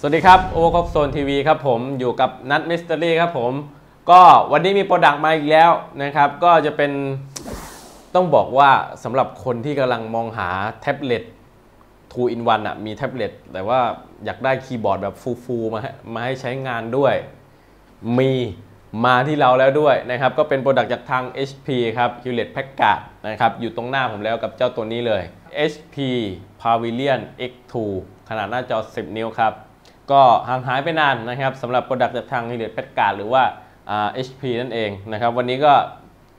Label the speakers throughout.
Speaker 1: สวัสดีครับโอคอบโซนทีวีครับผมอยู่กับนัทมิสเตอรี่ครับผม ก็วันนี้มีโปรดักต์มาอีกแล้วนะครับ ก็จะเป็นต้องบอกว่าสำหรับคนที่กำลังมองหาแท็บเล็ต2 in 1อะมีแท็บเล็ตแต่ว่าอยากได้คีย์บอร์ดแบบฟูลๆมาให้มาให้ใช้งานด้วย มีมาที่เราแล้วด้วยนะครับ ก็เป็นโปรดักต์จากทาง HP ครับ Hewlett Packard นะครับ อยู่ตรงหน้าผมแล้วกับเจ้าตัวนี้เลย HP Pavilion X2 ขนาดหน้าจอ 10 นิ้วครับ ก็ห่างหายไปนานนะครับสำหรับโปรดักต์จากทาง Hewlett Packard หรือว่าอ่า HP นั่นเองนะครับ วันนี้ก็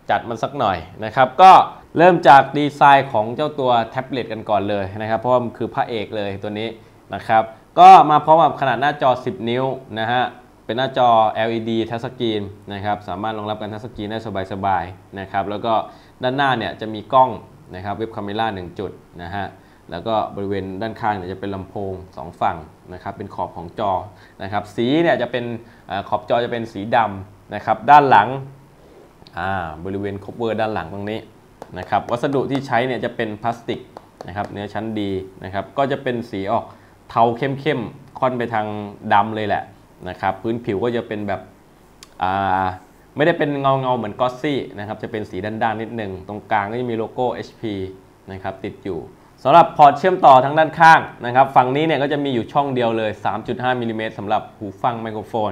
Speaker 1: จัดมันสักหน่อยนะครับ ก็เริ่มจากดีไซน์ของเจ้าตัวแท็บเล็ตกันก่อนเลยนะครับ เพราะว่ามันคือพระเอกเลยตัวนี้นะครับ ก็มาพร้อมกับขนาดหน้าจอ 10 นิ้วนะฮะเป็นหน้าจอ LED ทัชสกรีนนะครับสามารถรองรับการทัชสกรีนได้สบายๆนะครับแล้วก็ด้านหน้าเนี่ยจะมีกล้องนะครับเว็บคาเมล่า1จุดนะฮะ แล้วก็บริเวณด้านข้างเนี่ยจะเป็นลำโพง 2 ฝั่งนะครับเป็นขอบของจอนะครับสีเนี่ยจะเป็นอขอบจอจะเป็นสีดำนะครับด้านหลังบริเวณคบเวอร์ด้านหลังตรงนี้นะครับวัสดุที่ใช้เนี่ยจะเป็นพลาสติกนะครับเนื้อชั้นดีนะครับก็จะเป็นสีออกเทาเข้มๆค่อนไปทางดำเลยแหละนะครับพื้นผิวก็จะเป็นแบบไม่ได้เป็นเงาเงาเหมือนกอสซี่นะครับจะเป็นสีด้านๆนิดนึง ตรงกลางก็จะมีโลโก้ HP นะครับติดอยู่ สำหรับพอร์ตเชื่อมต่อทางด้านข้างนะครับฝั่งนี้เนี่ยก็จะมีอยู่ช่องเดียวเลย 3.5มิลลิเมตรสำหรับหูฟังไมโครโฟน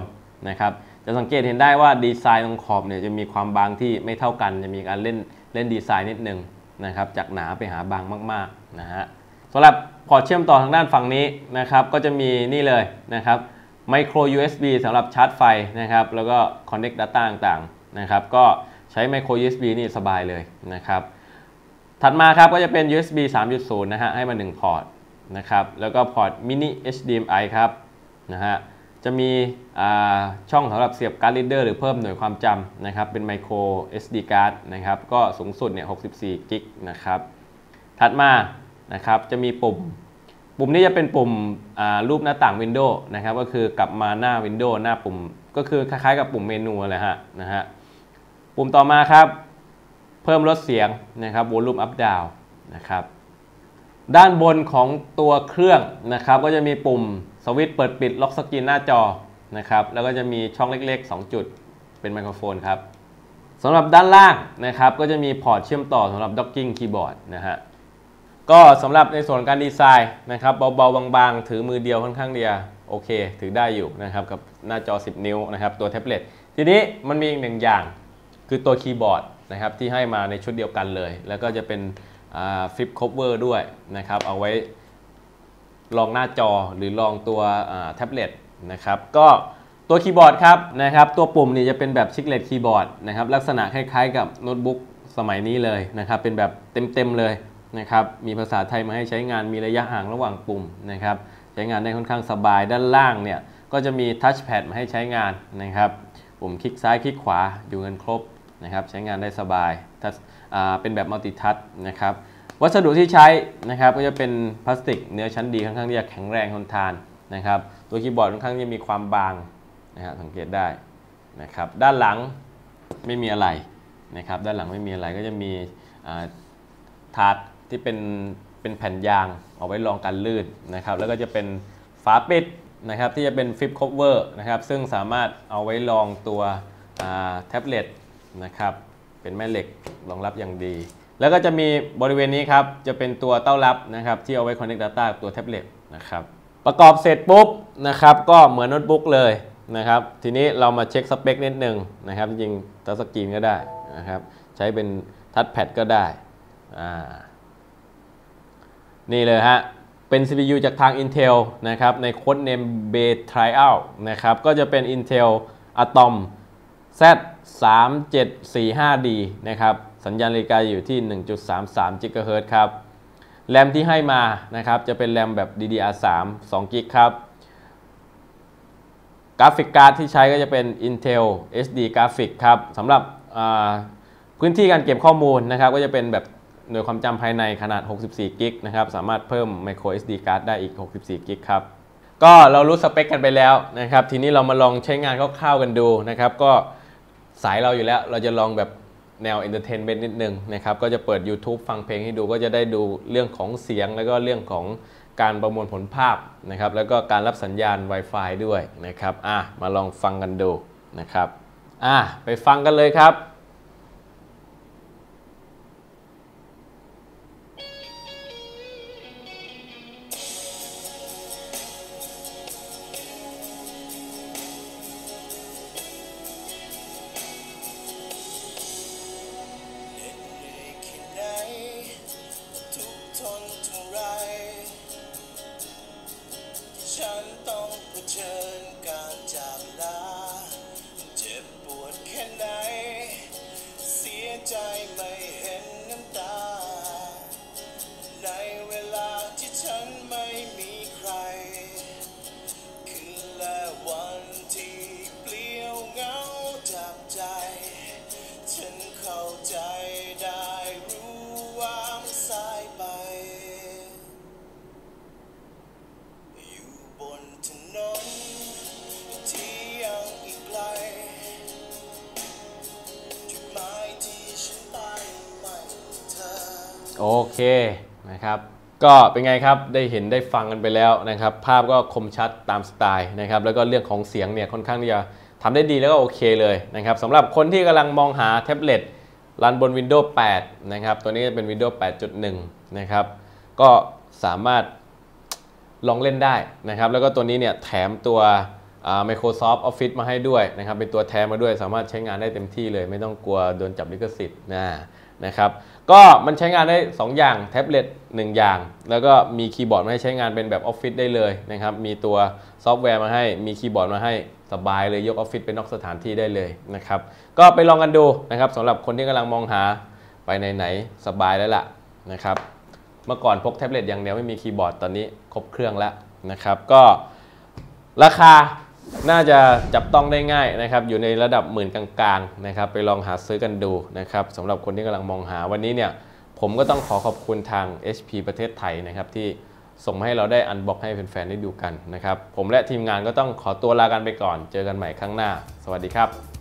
Speaker 1: นะครับจะสังเกตเห็นได้ว่าดีไซน์ตรงขอบเนี่ยจะมีความบางที่ไม่เท่ากัน จะมีการเล่นเล่นดีไซน์นิดนึงนะครับจากหนาไปหาบางมากๆนะฮะสำหรับพอร์ตเชื่อมต่อทางด้านฝั่งนี้นะครับก็จะมีนี่เลยนะครับ micro USB สำหรับชาร์จไฟนะครับแล้วก็ connect data ต่างๆนะครับก็ใช้ micro USB นี่สบายเลยนะครับ ถัดมาครับก็จะเป็น USB 3.0 นะฮะ ให้มา 1 พอร์ตนะครับ แล้วก็พอร์ต mini HDMI ครับนะฮะ จะมีช่องสำหรับเสียบการ์ด reader หรือเพิ่มหน่วยความจำนะครับ เป็น micro SD card นะครับ ก็สูงสุดเนี่ย 64 กิกนะครับ ถัดมานะครับ จะมีปุ่ม ปุ่มนี้จะเป็นปุ่มรูปหน้าต่าง Windows นะครับ ก็คือกลับมาหน้า Windows หน้าปุ่ม ก็คือคล้ายๆกับปุ่มเมนูอะไรฮะนะฮะ ปุ่มต่อมาครับ เพิ่มลดเสียงนะครับวอลลุ่มอัพดาวนะครับด้านบนของตัวเครื่องนะครับก็จะมีปุ่มสวิตช์เปิดปิดล็อกสกรีนหน้าจอนะครับแล้วก็จะมีช่องเล็กๆ 2 จุดเป็นไมโครโฟนครับสำหรับด้านล่างนะครับก็จะมีพอร์ตเชื่อมต่อสำหรับด็อกกิ้งคีย์บอร์ดนะฮะก็สำหรับในส่วนการดีไซน์นะครับเบาๆบางๆ ถือมือเดียวค่อนข้างเดียวโอเค ถือได้อยู่นะครับกับหน้าจอ 10 นิ้วนะครับตัวแท็บเล็ตทีนี้มันมีอีกหนึ่งอย่างคือตัวคีย์บอร์ด นะครับที่ให้มาในชุดเดียวกันเลย แล้วก็จะเป็นฟิปคัฟเวอร์ด้วยนะครับเอาไว้รองหน้าจอหรือรองตัวแท็บเล็ตนะครับก็ตัวคีย์บอร์ดครับนะครับตัวปุ่มนี่จะเป็นแบบชิคเลตคีย์บอร์ดนะครับลักษณะคล้ายๆกับโน้ตบุ๊กสมัยนี้เลยนะครับเป็นแบบเต็มๆเลยนะครับมีภาษาไทยมาให้ใช้งานมีระยะห่างระหว่างปุ่มนะครับใช้งานได้ค่อนข้างสบายด้านล่างเนี่ยก็จะมีทัชแพดมาให้ใช้งานนะครับปุ่มคลิกซ้ายคลิกขวาอยู่กันครบ นะครับใช้งานได้สบายเป็นแบบมัลติทัชนะครับวัสดุที่ใช้นะครับก็จะเป็นพลาสติกเนื้อชั้นดีค่อนข้างที่จะแข็งแรงทนทานนะครับตัวคีย์บอร์ดค่อนข้างที่มีความบางนะครับสังเกตได้นะครับด้านหลังไม่มีอะไรนะครับด้านหลังไม่มีอะไรก็จะมีถาดที่เป็นเป็นแผ่นยางเอาไว้รองกันลื่นนะครับแล้วก็จะเป็นฝาปิดนะครับที่จะเป็นฟิปคอเวอร์นะครับซึ่งสามารถเอาไว้รองตัวแท็บเล็ต นะครับ เป็นแม่เหล็กรองรับอย่างดี แล้วก็จะมีบริเวณนี้ครับ จะเป็นตัวเต้ารับนะครับ ที่เอาไว้ Connect Data ตัวแท็บเล็ตนะครับ ประกอบเสร็จปุ๊บนะครับ ก็เหมือนโน้ตบุ๊กเลยนะครับ ทีนี้เรามาเช็คสเปคนิดนึงนะครับ จริงๆทัชสกรีนก็ได้นะครับ ใช้เป็นทัชแพดก็ได้อ่านี่เลยฮะเป็น CPU จากทาง Intel นะครับ ในโค้ดเนม b a Trial นะครับ ก็จะเป็น Intel Atom Z 3 7 4 5 D นะครับสัญญาณนาฬิกาอยู่ที่ 1.33 GHz ครับแรมที่ให้มานะครับจะเป็นแรมแบบ DDR3 2 g b ครับกราฟิกการ์ดที่ใช้ก็จะเป็น Intel SD Graphic ครับสำหรับพื้นที่การเก็บข้อมูลนะครับก็จะเป็นแบบหน่วยความจำภายในขนาด 64กิกนะครับสามารถเพิ่ม micro SD card ได้อีก 64กิกครับก็เรารู้สเปคกันไปแล้วนะครับ ทีนี้เรามาลองใช้งานคร่าวๆกันดูนะครับ ก็ สายเราอยู่แล้ว เราจะลองแบบแนวเอนเตอร์เทนเมนต์นิดนึงนะครับ ก็จะเปิด YouTube ฟังเพลงให้ดูก็จะได้ดูเรื่องของเสียง แล้วก็เรื่องของการประมวลผลภาพนะครับ แล้วก็การรับสัญญาณ Wi-Fi ด้วยนะครับ อะ มาลองฟังกันดูนะครับ อะ ไปฟังกันเลยครับ โอเคนะครับก็เป็นไงครับได้เห็นได้ฟังกันไปแล้วนะครับ ภาพก็คมชัดตามสไตล์นะครับ แล้วก็เรื่องของเสียงเนี่ยค่อนข้างที่จะทำได้ดีแล้วก็โอเคเลยนะครับสำหรับคนที่กำลังมองหาแท็บเล็ตรันบน Windows 8 นะครับ ตัวนี้จะเป็น Windows 8.1 นะครับ ก็สามารถลองเล่นได้นะครับ แล้วก็ตัวนี้เนี่ยแถมตัว Microsoft Office มาให้ด้วยนะครับเป็นตัวแถมมาด้วย สามารถใช้งานได้เต็มที่เลย ไม่ต้องกลัวโดนจับลิขสิทธิ์นะนะครับก็มันใช้งานได้ 2 อย่างแท็บเล็ต1อย่าง แล้วก็มีคีย์บอร์ดมาให้ใช้งานเป็นแบบออฟฟิศได้เลยนะครับมีตัวซอฟต์แวร์มาให้มีคีย์บอร์ดมาให้สบายเลยยกออฟฟิศไปนอกสถานที่ได้เลยนะครับก็ไปลองกันดูนะครับสำหรับคนที่กำลังมองหาไปไหนๆสบายแล้วล่ะนะครับเมื่อก่อนพกแท็บเล็ตอย่างเดียวไม่มีคีย์บอร์ดตอนนี้ครบเครื่องแล้วนะครับก็ราคา น่าจะจับต้องได้ง่ายนะครับ อยู่ในระดับหมื่นกลางๆนะครับ ไปลองหาซื้อกันดูนะครับสำหรับคนที่กำลังมองหาวันนี้เนี่ย ผมก็ต้องขอขอบคุณทาง HP ประเทศไทยนะครับที่ส่งมาให้เราได้อันบ็อกให้แฟนๆได้ดูกันนะครับ ผมและทีมงานก็ต้องขอตัวลากันไปก่อน เจอกันใหม่ครั้งหน้า สวัสดีครับ